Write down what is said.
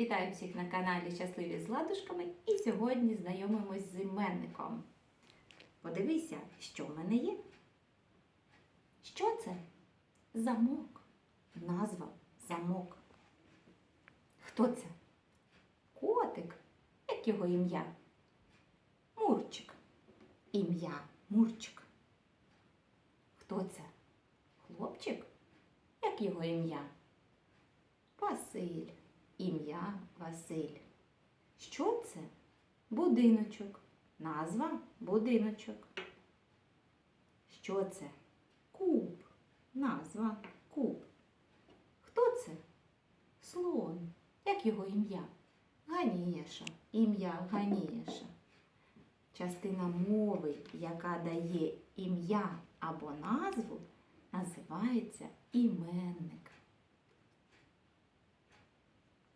Вітаю всіх на каналі Щасливі з ладушками і сьогодні знайомимось з іменником. Подивися, що в мене є. Що це? Замок. Назва замок. Хто це? Котик. Як його ім'я? Мурчик. Ім'я Мурчик. Хто це? Хлопчик? Як його ім'я? Василь. Ім'я Василь. Що це? Будиночок. Назва будиночок. Що це? Куб. Назва куб. Хто це? Слон. Як його ім'я? Ганієша. Ім'я Ганієша. Частина мови, яка дає ім'я або назву, називається іменник.